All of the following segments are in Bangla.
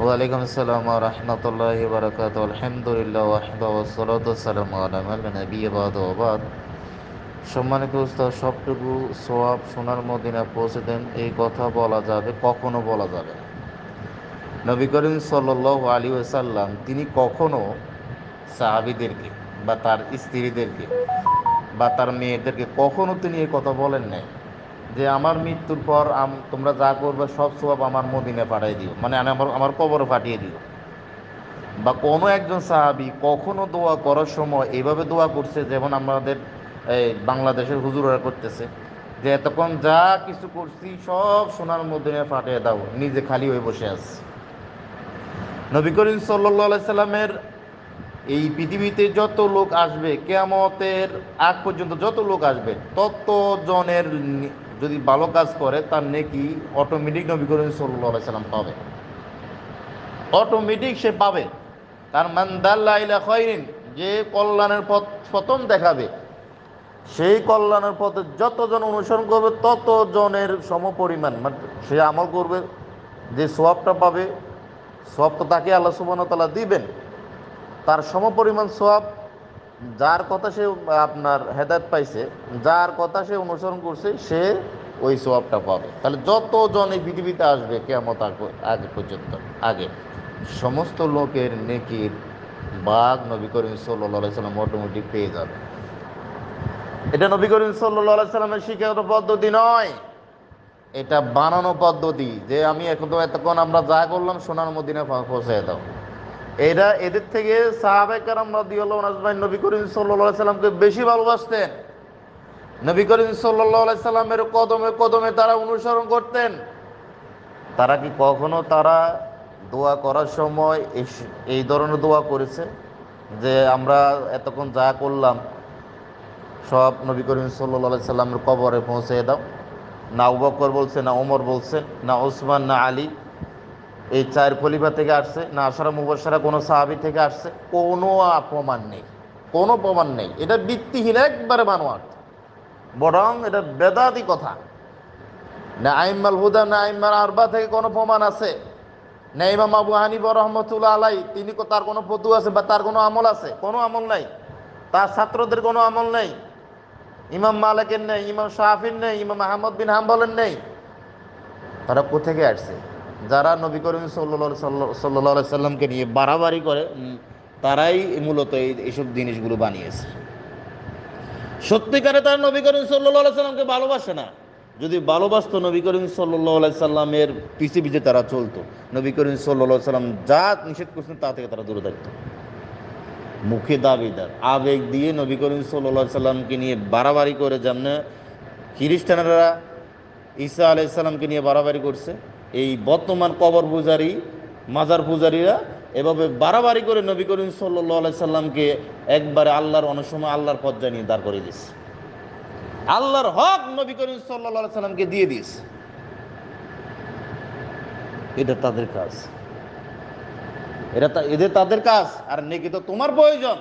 ওয়ালাইকুম আসসালাম রহমতুল্লাহ বরকাত আলহামদুলিল্লাহ ওয়াহদা ওসলাত সালাম আলাম নবী বাদ ওবাদ সম্মানিত উস্তাদ, সবটুকু সোয়াব সোনার মদিনা পৌঁছে দেন। এই কথা বলা যাবে, কখনো বলা যাবে নবী করিম সাল্লাহ আলী ওসাল্লাম তিনি কখনো সাহাবিদেরকে বা তার স্ত্রীদেরকে বা তার মেয়েদেরকে কখনো তিনি এই কথা বলেন নাই। যে আমার মৃত্যুর পর তোমরা যা করবে, সব সব আমার মদিনে পাঠিয়ে দিও। মানে আমি আমার আমার কবরে পাঠিয়ে দিও। বা কোনো একজন সাহাবি কখনো দোয়া করার সময় এইভাবে দোয়া করছে, যেমন আমাদের এই বাংলাদেশের হুজুররা করতেছে, যে এতক্ষণ যা কিছু করছি, সব সোনার মদিনে পাঠিয়ে দাও, নিজে খালি হয়ে বসে আছে। নবী করিম সাল্লা সাল্লামের এই পৃথিবীতে যত লোক আসবে, কেয়ামতের আগ পর্যন্ত যত লোক আসবে তত জনের যদি ভালো কাজ করে, তার নেকি অটোমেটিক নবী করিম সাল্লাম পাবে। অটোমেটিক সে পাবে। তার মান্দাল্লা ইলা খয়রিন যে কল্যাণের পথ প্রথম দেখাবে, সেই কল্যাণের পথে যতজন অনুসরণ করবে তত জনের সমপরিমাণ। মানে সে আমল করবে, যে সোয়াবটা পাবে সোয়াব তো তাকে আল্লাহ সুবাহতাল্লাহ দিবেন। তার সমপরিমাণ সোয়াব যার কথা সে আপনার হেদায়ত পাইছে, যার কথা সে অনুসরণ করছে, সে ওই সোয়াবটা পাবে। তাহলে যতজন এই পৃথিবীতে আসবে কেমত আগে পর্যন্ত, আগে, সমস্ত লোকের নেকির বাঘ নবী করিম সাল্লা সাল্লাম অটোমেটিক পেয়ে যাবে। এটা নবী করিম সাল্লা সাল্লামের শিক্ষাগত পদ্ধতি নয়, এটা বানানো পদ্ধতি। যে আমি এখন তো এতক্ষণ আমরা যা করলাম, সোনার মদিনে পৌঁছে দাও। এরা এদের থেকে সাহাবেকার আমরা দিয়াল্লাহ নাজমাই নবী করিম সাল্লা সাল্লামকে বেশি ভালোবাসতেন। নবী করিম সাল্লা সাল্লামের কদমে কদমে তারা অনুসরণ করতেন। তারা কি কখনো তারা দোয়া করার সময় এই- ধরনের দোয়া করেছে? যে আমরা এতক্ষণ যা করলাম, সব নবী করিম সাল্লা সাল্লামের কবরে পৌঁছে দাও। না উবকর বলছে, না ওমর বলছে, না ওসমান, না আলী। এই চার খলিফা থেকে আসছে, না আশারা মুবাসারা কোনো সাহাবি থেকে আসছে, কোনো প্রমাণ নেই, কোনো প্রমাণ নেই। এটা ভিত্তিহীন, একবারে বানোয়াট। বরং এটা বেদাতি কথা। না আইমাল হুদা, না আইমাল আরবা থেকে কোনো প্রমাণ আছে। না ইমাম আবু হানিফ রহমতুল্লাহ আলাই তিনি তার কোনো ফতু আছে বা তার কোনো আমল আছে? কোনো আমল নাই। তার ছাত্রদের কোনো আমল নেই। ইমাম মালিকের নেই, ইমাম শাহির নেই, ইমাম আহমদ বিন হাম্বলের নেই। তারা কোথেকে আসছে? যারা নবী করিম সাল্লা সাল্লা সাল্লামকে নিয়ে বাড়াবাড়ি করে তারাই মূলত এই এইসব জিনিসগুলো বানিয়েছে। সত্যিকারে তারা নবী করিম সাল্লা সাল্লামকে ভালোবাসে না। যদি ভালোবাসতো নবী করিম সাল্লাহ সাল্লামের পিছে পিছে তারা চলতো। নবী করিম সাল্লা সাল্লাম যা নিষেধ করছেন তা থেকে তারা দূরে থাকতো। মুখে দাবিদার আবেগ দিয়ে নবী করিম সাল্লা সাল্লামকে নিয়ে বাড়াবাড়ি করে যেমন খ্রিস্টানরা ঈসা আলাইসাল্লামকে নিয়ে বাড়াবাড়ি করছে এই বর্তমান কবর পূজারী, মাজার পূজারীরা এভাবে বাড়াবাড়ি করে নবী করিম সাল্লাহ সাল্লামকে একবারে আল্লাহর অনেক সময় আল্লাহর পর্যায়ে নিয়ে দাঁড় করে দিচ্ছে আল্লাহর হক নবী করিম সাল্লাহ সাল্লামকে দিয়ে দিয়েছে। এটা তাদের কাজ। এটা এদের তাদের কাজ। আর নেকি তো তোমার প্রয়োজন।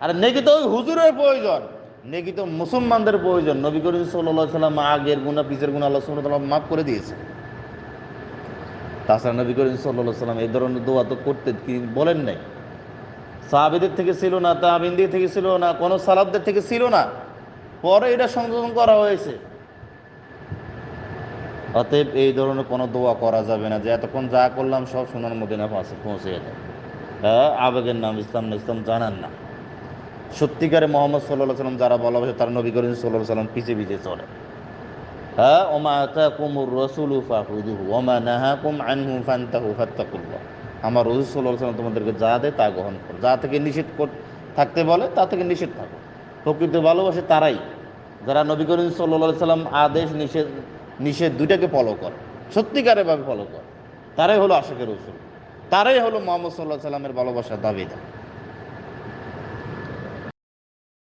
আর নেকি তো ওই হুজুরের প্রয়োজন। নেকি তো মুসলমানদের প্রয়োজন। নবী করিম সাল্লাহ সাল্লাম আগের গুণা পিছের গুণা আল্লাহ সাল্লাম মাফ করে দিয়েছে। তাছাড়া নবী করিম সাল্লাহ সাল্লাম এই ধরনের দোয়া তো করতে বলেন নাই? সাহাবিদের থেকে ছিল না তাহাবিনদের থেকে ছিল না, কোনো সালাবদের থেকে ছিল না। পরে এটা সংশোধন করা হয়েছে। অতএব এই ধরনের কোনো দোয়া করা যাবে না যে এতক্ষণ যা করলাম সব সোনার মদিনা পাশে পৌঁছে যায় হ্যাঁ আবেগের নাম ইসলাম না, ইসলাম জানান না। সত্যিকারে মোহাম্মদ সাল্লাহ সাল্লাম যারা বলা হয়েছে তারা নবী করিম সাল্লাহ সাল্লাম পিছে পিছে চলে। হ্যাঁ ওমা আতা কুমুর রসুল ফাহুদুহু ওমা নাহা কুম আনহু ফান্তাহু ফাত্তাকুল্লাহ। আমার রসুল সাল্লাম তোমাদেরকে যা দেয় তা গ্রহণ করো। যা থেকে নিষেধ থাকতে বলে, তা থেকে নিষেধ থাকো। প্রকৃত ভালোবাসে তারাই। যারা নবী করিম সাল্লাহ সাল্লাম আদেশ, নিষেধ নিষেধ দুইটাকে ফলো করে সত্যিকারেরভাবে ফলো করে, তারাই হলো আশেকের রসুল। তারাই হলো মোহাম্মদ সাল্লাহ সাল্লামের ভালোবাসার দাবিদার।